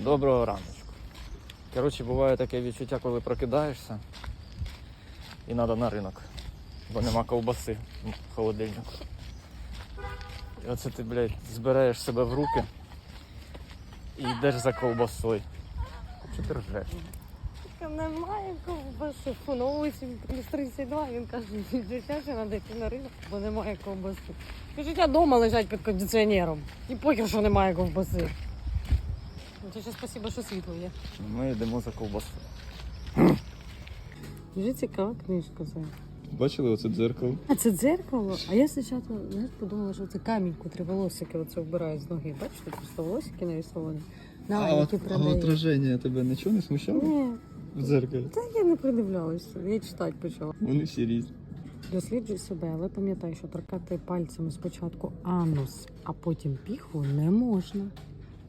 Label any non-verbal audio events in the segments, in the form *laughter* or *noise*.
Доброго раночку. Коротше, буває таке відчуття, коли прокидаєшся і треба на ринок, бо нема ковбаси в холодильнику. І оце ти, блядь, збираєш себе в руки і йдеш за ковбасою. Що ти ржеш? Немає ковбаси. Фу, на вулиці плюс 32, він каже, дівчата, треба йти на ринок, бо немає ковбаси. Кажуть, а вдома лежать під кондиціонером. І похер, що немає ковбаси. Це ще спасибо, що світло є. Ми йдемо за ковбасою. Дуже цікава книжка це. Бачили оце дзеркало? А це дзеркало? А я спочатку знаєш, подумала, що це камінь, котрий волосики оце вбирає з ноги. Бачите, просто волосики нарисовані. На, а, от, а отраження тебе нічого не смущало Ні, в дзеркалі? та я не придивлялася, я читати почала. Вони всі різні. Досліджуй себе, але пам'ятай, що торкати пальцями спочатку анус, а потім піхву не можна,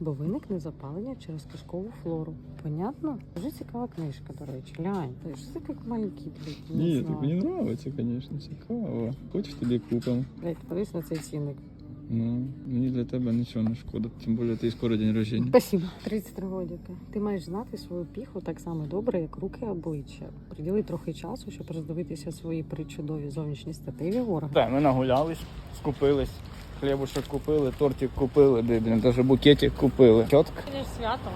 бо виникне запалення через кишкову флору. Понятно? Дуже цікава книжка, до речі. Глянь, ти ж це як маленький блядь, Ні, так мені подобається, звісно, цікаво. Хоч тобі купимо. Блядь, подивись на цей цінник. Ну, мені для тебе нічого не шкода, тим більше ти скоро день рождення. Спасибо. 33 годика. Ти маєш знати свою піху так само добре, як руки і обличчя. Приділи трохи часу, щоб роздивитися свої причудові зовнішні статеві органи. Так, ми нагулялись, скупились, хлібушок купили, тортик купили, де, блін, навіть букетик купили. Чітко? Сьогодні ж свято.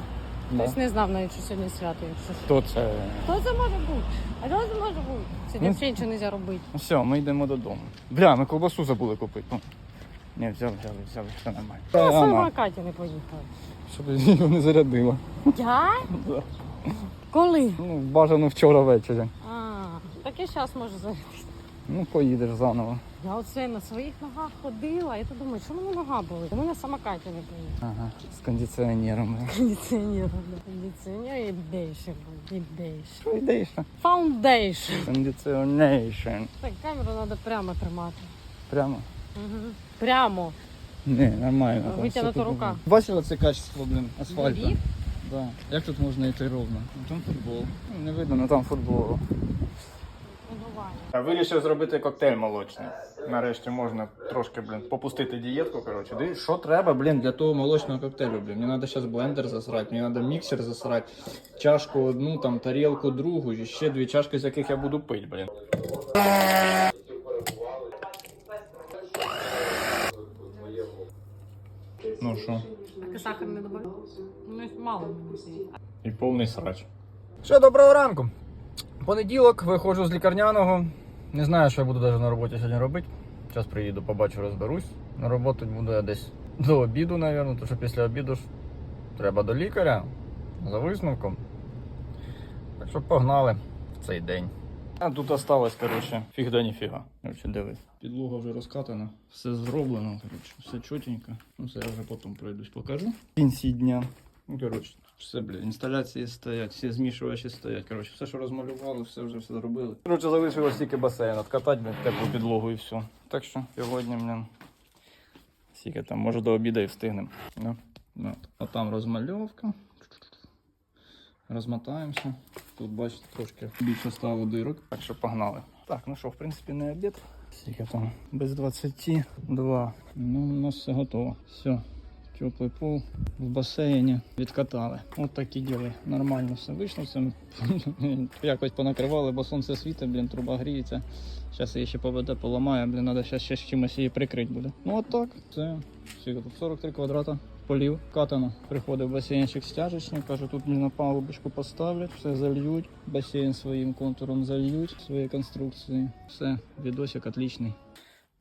Да. Хтось не знав навіть, що сьогодні свято, якщо що. Хто це? Хто це може бути? А що це може бути? Сьогодні Ну. взагалі нічого не можна робити. Ну все, ми йдемо додому. Бля, ми ковбасу забули купити. Ну. Ні, взяли, взяли, взяли, все нормально. Я сама Катя не поїхала. щоб його не зарядила. Я? *laughs* Да. Коли? Ну, бажано вчора ввечері. А, так я зараз можу зайти. Ну, поїдеш заново. Я оце на своїх ногах ходила, я то думаю, що мене нога болить? У мене самокаті не поїхала. Ага, з кондиціонером. бля. Кондиціонер. Кондиціонер і бейшн. І бейшн. Що йдеш? Фаундейшн. Кондиціонейшн. Так, камеру треба прямо тримати. Прямо? Угу. Прямо. Ні, нормально. там Витягнута все рука. тут. Бачила це качество, блін, асфальту? Доріг? Да. Як тут можна йти ровно? Ну, Там футбол. Ну, Не видно, ну там футболу. Будування. Я вирішив зробити коктейль молочний. Нарешті можна трошки, блін, попустити дієтку, коротше. Дивись, що треба, блін, для того молочного коктейлю, блін. Мені треба зараз блендер засрати, мені треба міксер засрати, чашку одну, там, тарілку другу, і ще дві чашки, з яких я буду пити, блін. Ну що? А ти сахар не добавив? Ну, мало. І повний срач. Ще доброго ранку. Понеділок виходжу з лікарняного. Не знаю, що я буду навіть на роботі сьогодні робити. Зараз приїду, побачу, розберусь. На роботу буду я десь до обіду, мабуть, тому що після обіду ж треба до лікаря за висновком. Так що погнали в цей день. А тут осталось, коротше, фіг да ніфіга. Коротше, дивись. Підлога вже розкатана, все зроблено, коротше, все чотенько. Ну це я вже потім пройдусь, покажу. Кінці дня. Ну, коротше, все, бля, інсталяції стоять, всі змішувачі стоять. Коротше, все, що розмалювали, все вже все зробили. Коротше, залишилось тільки басейн, откатати, блін, теплу підлогу і все. Так що сьогодні, блін, скільки там, може до обіду і встигнемо. Ну. Да. А там розмальовка. Розмотаємося. Тут, бачите, трошки більше стало дирок. Так що погнали. Так, ну що, в принципі, не обід. Скільки там? Без 22. Ну, у нас все готово. Все. Теплий пол в басейні відкатали. От такі діли. Нормально все вийшло. Це *laughs* якось понакривали, бо сонце світить, блін, труба гріється. Зараз її ще поведе, поламає, блін, треба ще, чимось її прикрити буде. Ну от так. Це 43 квадрата полів катано. Приходив басейнчик стяжечний, каже, тут блін, на палубочку поставлять, все зальють, басейн своїм контуром зальють, свої конструкції. Все, відосик отличний.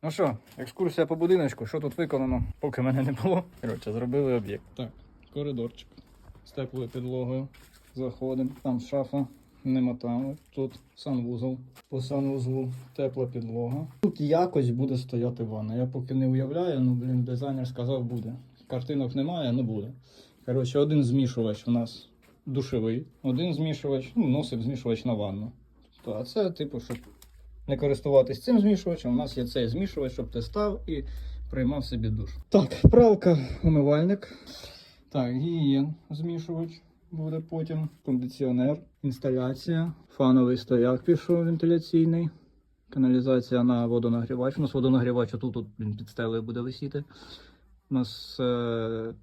Ну що, екскурсія по будиночку, що тут виконано, поки мене не було. Коротше, зробили об'єкт. Так, коридорчик з теплою підлогою. Заходимо. Там шафа не мотали. Тут санвузол. По санвузлу тепла підлога. Тут якось буде стояти ванна. Я поки не уявляю, ну блін, дизайнер сказав буде. Картинок немає, ну буде. Коротше, один змішувач у нас душевий, один змішувач, ну, носик змішувач на ванну. То, а це, типу, щоб не користуватись цим змішувачем, у нас є цей змішувач, щоб ти став і приймав собі душ. Так, пралка, умивальник. Так, гігієн змішувач буде потім. Кондиціонер, інсталяція, фановий стояк пішов вентиляційний. Каналізація на водонагрівач. У нас водонагрівач тут, під стелею буде висіти. У нас е,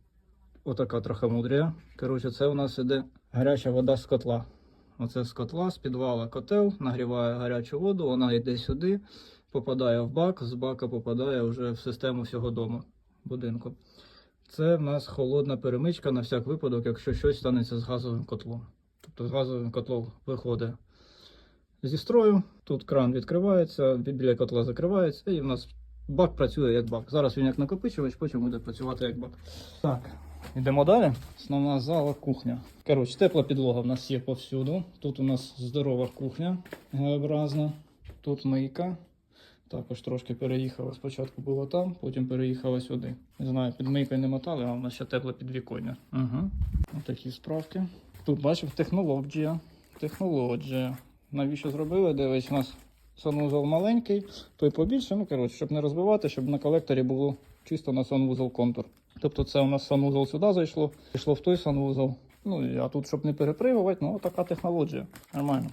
отака трохамудрія. Коротше, це у нас іде гаряча вода з котла. Оце з котла, з підвала котел, нагріває гарячу воду, вона йде сюди, попадає в бак, з бака попадає вже в систему всього дому, будинку. Це в нас холодна перемичка на всяк випадок, якщо щось станеться з газовим котлом. Тобто з газовим котлом виходить зі строю, тут кран відкривається, біля котла закривається, і в нас бак працює як бак. Зараз він як накопичувач, потім буде працювати як бак. Так, йдемо далі. Основна зала, кухня. Коротше, тепла підлога в нас є повсюду. Тут у нас здорова кухня Г-образна. Тут мийка. Також трошки переїхала. Спочатку було там, потім переїхала сюди. Не знаю, під мийкою не мотали, а в нас ще тепле підвіконня. Угу. Такі справки. Тут бачив технологія. Технологія. Навіщо зробили? Дивись, у нас санвузол маленький, той побільше. Ну, коротше, щоб не розбивати, щоб на колекторі було чисто на санвузол контур. Тобто це у нас санвузол сюди зайшло, пішло в той санвузол. Ну, а тут, щоб не перепригувати, ну така технологія. Нормально.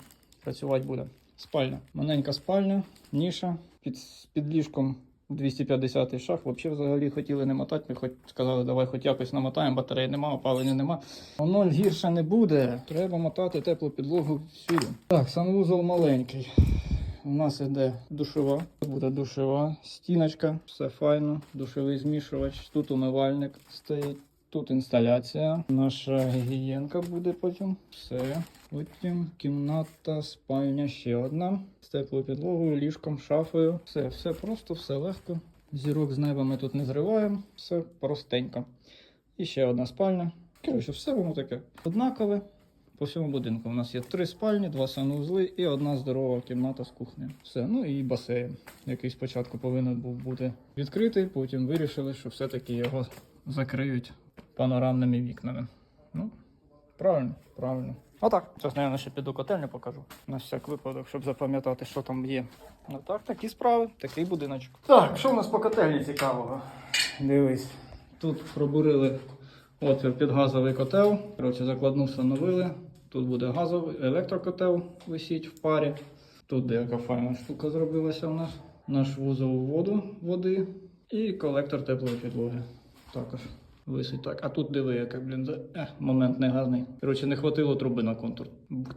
Працювати буде. Спальня. Маленька спальня, ніша. Під, під ліжком 250 шах. Взагалі взагалі хотіли не мотати. Ми хоч сказали, давай хоч якось намотаємо, батареї нема, опалення нема. Воно гірше не буде. Треба мотати теплу підлогу всюди. Так, санвузол маленький. У нас іде душова. Тут буде душова, стіночка, все файно, душовий змішувач. Тут умивальник стоїть. Тут інсталяція. Наша гігієнка буде потім. Все. Потім кімната, спальня ще одна. З теплою підлогою, ліжком, шафою. Все, все просто, все легко. Зірок з неба ми тут не зриваємо. Все простенько. І ще одна спальня. Коротше, все воно таке однакове. По всьому будинку у нас є три спальні, два санузли і одна здорова кімната з кухнею. Все, ну і басейн, який спочатку повинен був бути відкритий, потім вирішили, що все-таки його закриють панорамними вікнами. Ну, правильно, правильно. Отак. Зараз, мабуть, ще піду котельню покажу. На всяк випадок, щоб запам'ятати, що там є. Ну так, такі справи, такий будиночок. Так, що в нас по котельні цікавого? Дивись. Тут пробурили отвір під газовий котел. Коротше, закладну встановили. Тут буде газовий електрокотел висіть в парі. Тут деяка файна штука зробилася у нас. Наш вузол воду води і колектор теплої підлоги. Також висить так. А тут диви, яка, блін, за... Ех, момент не гарний. Коротше, не хватило труби на контур.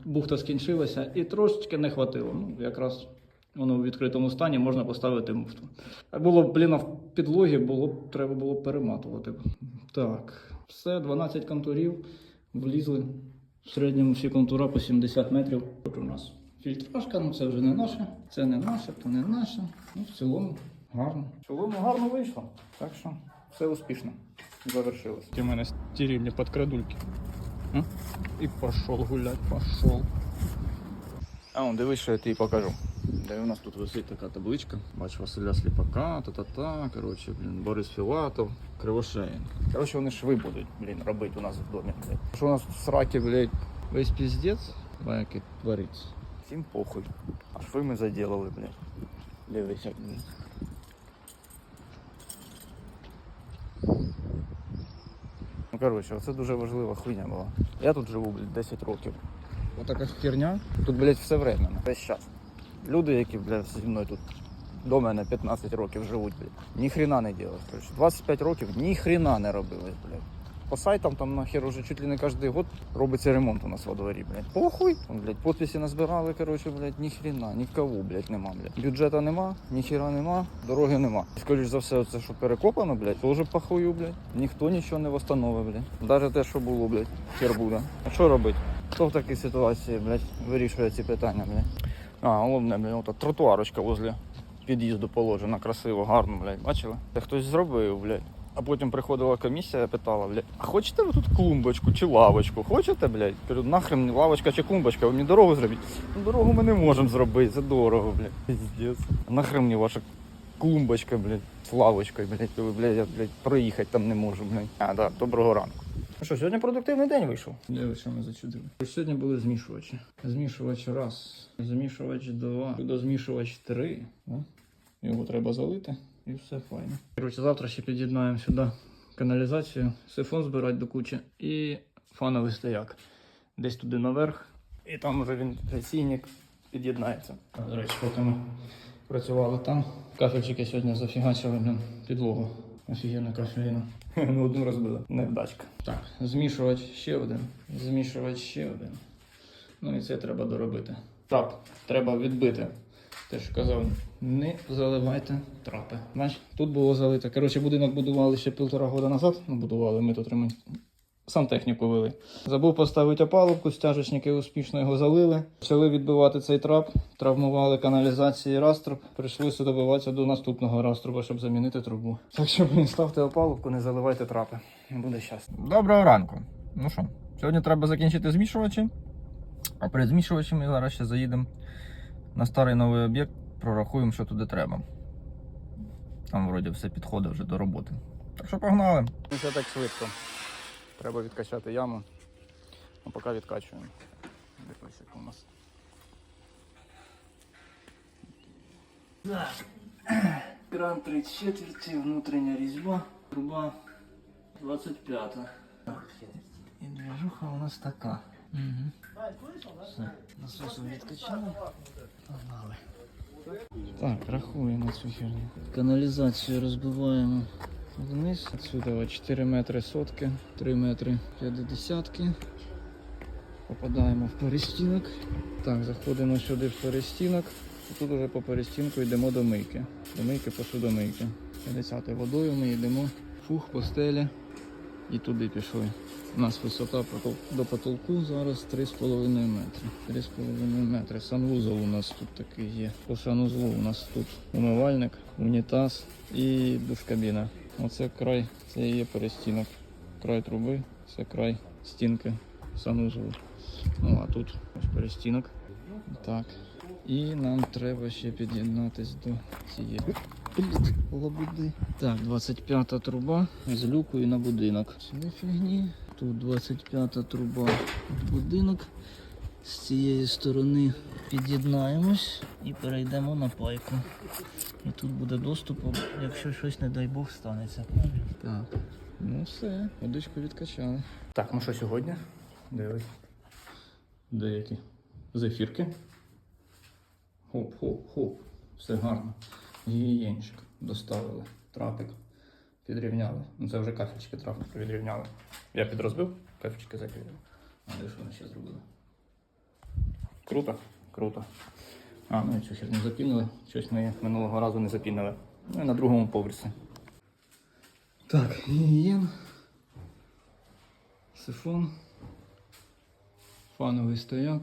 Бухта скінчилася і трошечки не хватило. Ну, якраз воно в відкритому стані можна поставити муфту. А було б, блін, в підлогі було б, треба було перематувати. Так, все, 12 контурів влізли. В середньому всі контура по 70 метрів. Тут у нас фільтражка, ну це вже не наше, це не наше, то не наше. Ну, в цілому гарно. В цілому гарно вийшло. Так що все успішно завершилось. У мене стерильні подкрадульки. І пішов гулять, пішов. А он дивись, що я тобі покажу. Де у нас тут висить така табличка. Бач Василя Сліпака, та-та-та. Коротше, блін, Борис Філатов, Кривошеєн. Коротше, вони шви будуть, блін, робити у нас в домі, блядь. Що у нас в сраки, блядь, весь піздець, як і твориться. Всім похуй. А шви ми заділили, блядь. Дивись, як, блядь. Ну, коротше, це дуже важлива хуйня була. Я тут живу, блядь, 10 років. Отака херня. Тут, блядь, все временно. Весь час. Люди, які, блядь, зі мною тут до мене 15 років живуть, блядь, ні хрена не делать. 25 років ні хрена не робили, блядь. По сайтам там нахер уже чуть ли не кожен год робиться ремонт у нас во дворі, блядь. Похуй. Блядь, подписи назбирали, короче, блядь, ні хрена, нікого, блядь, нема, блядь. Бюджета нема, ні хера нема, дороги нема. Скоріш за все, це що перекопано, блядь, теж похую, блядь. Ніхто нічого не восстановив, блядь. Даже те, що було, блядь, хер буде. А що робити? Хто в такій ситуації, блядь, вирішує ці питання, блядь? А, головне, блядь, ота тротуарочка возле під'їзду положена, красиво, гарно, блядь, бачили? Це хтось зробив, блядь. А потім приходила комісія, питала, блядь, а хочете ви тут клумбочку чи лавочку? Хочете, блядь? Кажу, нахрен лавочка чи клумбочка, ви мені дорогу зробіть. Ну, дорогу ми не можемо зробити, це дорого, блядь. Піздець. А нахрен мені ваша клумбочка, блядь, з лавочкою, блядь, коли, блядь, я, блядь, проїхати там не можу, блядь. А, да, доброго ранку. Ну що, сьогодні продуктивний день вийшов. Диви, що ми зачудили. Сьогодні були змішувачі. Змішувач раз, змішувач два, змішувач три. О, Його треба залити і все файно. Коротше, завтра ще під'єднаємо сюди каналізацію, сифон збирати до кучі і фановий стояк. Десь туди наверх. І там вже він реційник під'єднається. До речі, поки ми працювали там, кафельчики сьогодні зафігачили підлогу. Офігенна кофеїна. *laughs* Ну, одну розбили. Невдачка. Так, змішувач ще один. Змішувач ще один. Ну і це треба доробити. Так, треба відбити. Те, що казав, не заливайте трапи. Бач, тут було залито. Коротше, будинок будували ще півтора року назад. Ну, будували, ми тут ремонт. Сантехніку вели. Забув поставити опалубку, стяжечники успішно його залили. Почали відбивати цей трап, травмували каналізації раструб. Прийшлося добиватися до наступного раструба, щоб замінити трубу. Так що, блін, ставте опалубку, не заливайте трапи. Буде щастя. Доброго ранку. Ну що, сьогодні треба закінчити змішувачі. А перед змішувачами зараз ще заїдемо на старий новий об'єкт, прорахуємо, що туди треба. Там вроді все підходить вже до роботи. Так що погнали. Не все так швидко. Треба відкачати яму. А поки відкачуємо. Дивись, як у нас. Кран 3 четверті, внутрішня різьба, труба 25. І движуха у нас така. Угу. Все. Насосом відкачали. Погнали. Так, рахуємо цю херню. Каналізацію розбиваємо Вниз. Отсюда 4 метри сотки, 3 метри 50. Попадаємо в перестінок. Так, заходимо сюди в перестінок. Тут уже по перестінку йдемо до мийки. До мийки посудомийки. 50 водою ми йдемо. Фух, по стелі. І туди пішли. У нас висота до потолку зараз 3,5 метри. 3,5 метри. Санвузол у нас тут такий є. По санузлу у нас тут умивальник, унітаз і душкабіна. Оце край, це є перестінок. Край труби, це край стінки санузлу. Ну а тут ось перестінок. Так. І нам треба ще під'єднатись до цієї лабуди. Так, 25 труба з люкою на будинок. Сюди фігні. Тут 25-та труба будинок. З цієї сторони під'єднаємось і перейдемо на пайку. І тут буде доступ, якщо щось, не дай Бог, станеться. Так. Ну все, водичку відкачали. Так, ну що сьогодні? Дивись. Деякі зефірки. Хоп-хоп-хоп. Все гарно. Гігієнчик доставили. Трапик. Підрівняли. Ну це вже кафельчики трапик відрівняли. Я підрозбив, кафельчики закрили. А де що вони ще зробили? Круто? Круто. А, ну і цю херню запінили. Щось ми минулого разу не запінили. Ну і на другому поверсі. Так, гігієн. Сифон. Фановий стояк.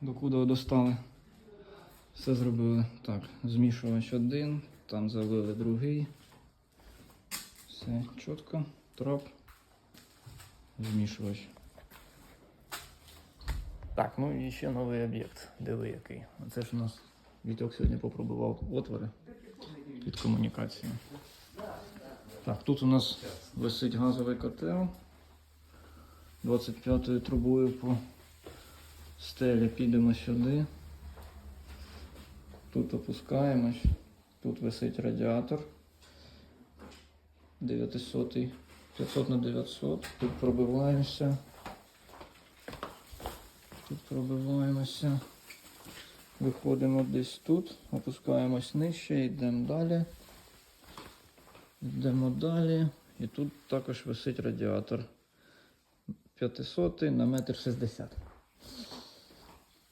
Докуди достали. Все зробили. Так, змішувач один, там залили другий. Все чітко. Трап. Змішувач. Так, ну і ще новий об'єкт. Диви який. Оце ж у нас Вітьок сьогодні попробував отвори під комунікацію. Так, тут у нас висить газовий котел. 25-ю трубою по стелі підемо сюди. Тут опускаємось. Тут висить радіатор. 900, 500 на 900. Тут пробиваємося. Тут пробиваємося. Виходимо десь тут, опускаємось нижче, йдемо далі. Йдемо далі. І тут також висить радіатор. 500 на метр 60.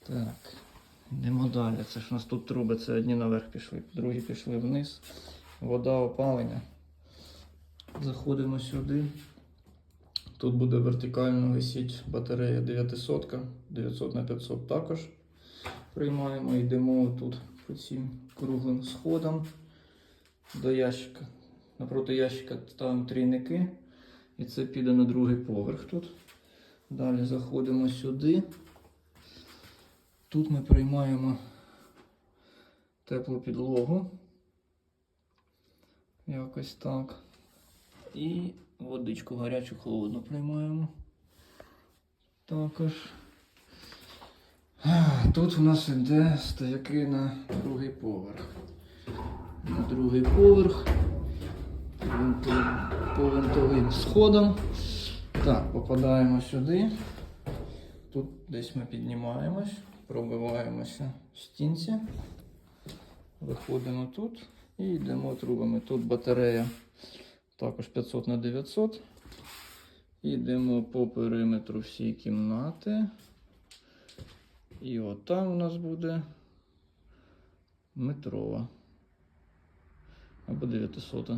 Так. Йдемо далі. Це ж у нас тут труби, це одні наверх пішли, другі пішли вниз. Вода опалення. Заходимо сюди. Тут буде вертикально висіти батарея 900, 900 на 500 також. Приймаємо, йдемо тут по цим круглим сходам до ящика. Напроти ящика ставимо трійники. І це піде на другий поверх тут. Далі заходимо сюди. Тут ми приймаємо теплу підлогу. Якось так. І водичку гарячу холодну приймаємо. Також. Тут у нас йде стояки на другий поверх. На другий поверх. По винтовим- сходам. Так, попадаємо сюди. Тут десь ми піднімаємось, пробиваємося в стінці, виходимо тут і йдемо трубами. Тут батарея Також 500 на 900. Йдемо по периметру всієї кімнати. І от там у нас буде метрова. Або 900.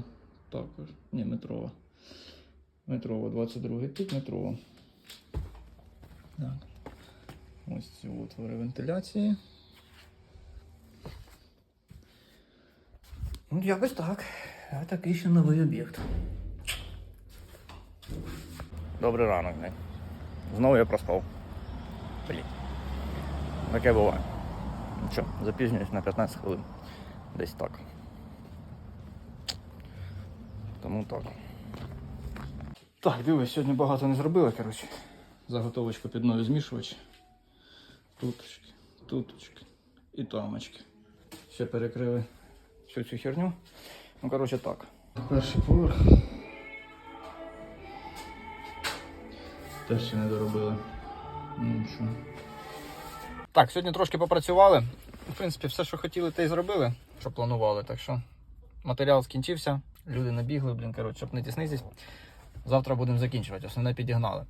Також. Ні, метрова. Метрова, 22 пік, метрова. Так. Ось ці отвори вентиляції. Ну, якось так. А такий ще новий об'єкт. Добрий ранок, блін. Знову я проспав. Блін. Таке буває. Ну що, запізнююсь на 15 хвилин. Десь так. Тому так. Так, дивись, сьогодні багато не зробили, коротше. Заготовочка під новий змішувач. Туточки, туточки і тамочки. Ще перекрили всю цю херню. Ну, коротше, так. Перший поверх. Теж ще не доробили. Ну, нічого. Так, сьогодні трошки попрацювали. В принципі, все, що хотіли, те й зробили, що планували. Так що матеріал скінчився, люди набігли, блін, коротше, щоб не тіснитись. Завтра будемо закінчувати, основне підігнали.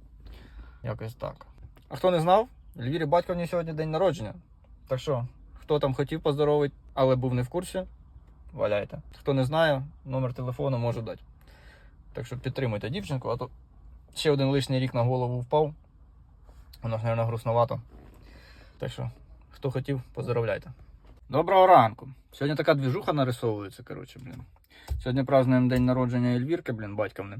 Якось так. А хто не знав, Львірі батьковні сьогодні день народження. Так що, хто там хотів поздоровити, але був не в курсі, валяйте. Хто не знає, номер телефону можу дати. Так що підтримуйте дівчинку, а то ще один лишній рік на голову впав. Воно ж, мабуть, грустновато. Так що, хто хотів, поздравляйте. Доброго ранку. Сьогодні така двіжуха нарисовується, коротше, блін. Сьогодні празднуємо день народження Ельвірки, блін, батьківни.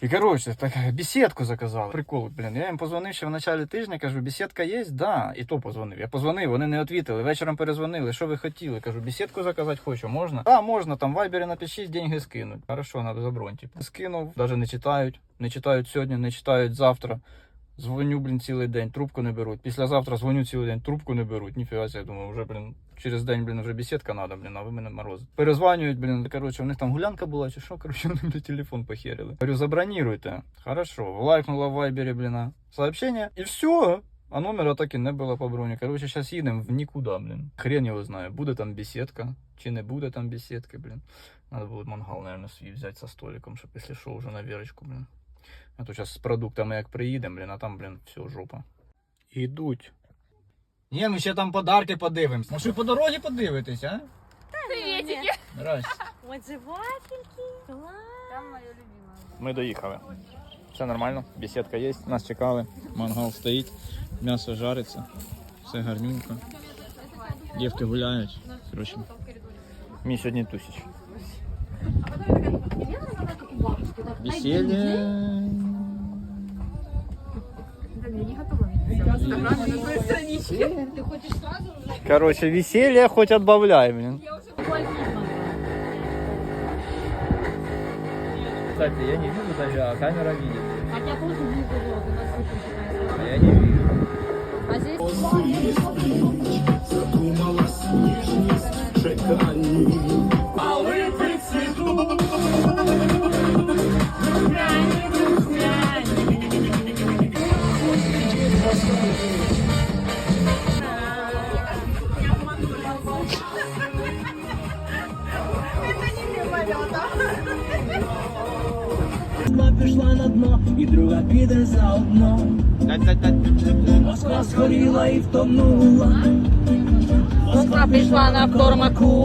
І коротше, так бесідку заказали. Прикол, блін. Я їм позвонив ще в началі тижня, кажу, бесідка є? Да. І то позвонив. Я позвонив, вони не відповіли. Вечором перезвонили. Що ви хотіли? Кажу, бесідку заказати хочу, можна? Да, можна, там в вайбері напишіть, деньги скинуть. Хорошо, надо забронь. Типу. Скинув, навіть не читають. Не читають сьогодні, не читають завтра. Дзвоню, блін, цілий день, трубку не беруть. Післязавтра дзвоню цілий день, трубку не беруть. Ніфіга себе, думаю, вже, блін, через день, блін, вже бесідка надо, блін, а ви мене морозите. Перезванюють, блін, коротше, у них там гулянка була, чи що, коротше, *laughs* вони мені телефон похерили. Говорю, заброніруйте. Хорошо. Лайкнула в вайбері, блін, а, сообщення, і все. А номера так і не було по броні. Коротше, зараз їдемо в нікуди, блін. Хрен його знає, буде там бесідка, чи не буде там бесідки, блін. Надо буде мангал, наверное, свій взяти со столиком, щоб, якщо що, вже на вірочку, блін. А то зараз з продуктами як приїдемо, блін, а там, блін, все, жопа. Ідуть. Ні, ми ще там подарки подивимось. Може, по дорозі подивитесь, а? Приветики. Здрасте. Оце вафельки. Клас. Там моя любимая. Ми доїхали. Все нормально, бесідка є, нас чекали. Мангал стоїть, м'ясо жариться, все гарненько. Дівки гуляють. Коротше, Мій сьогодні тусіч. весілля. Короче, веселье хоть отбавляй, блин. Кстати, я не вижу даже, а камера видит. А я тоже вижу, вот, у нас А я не вижу. А здесь Romana Cormacu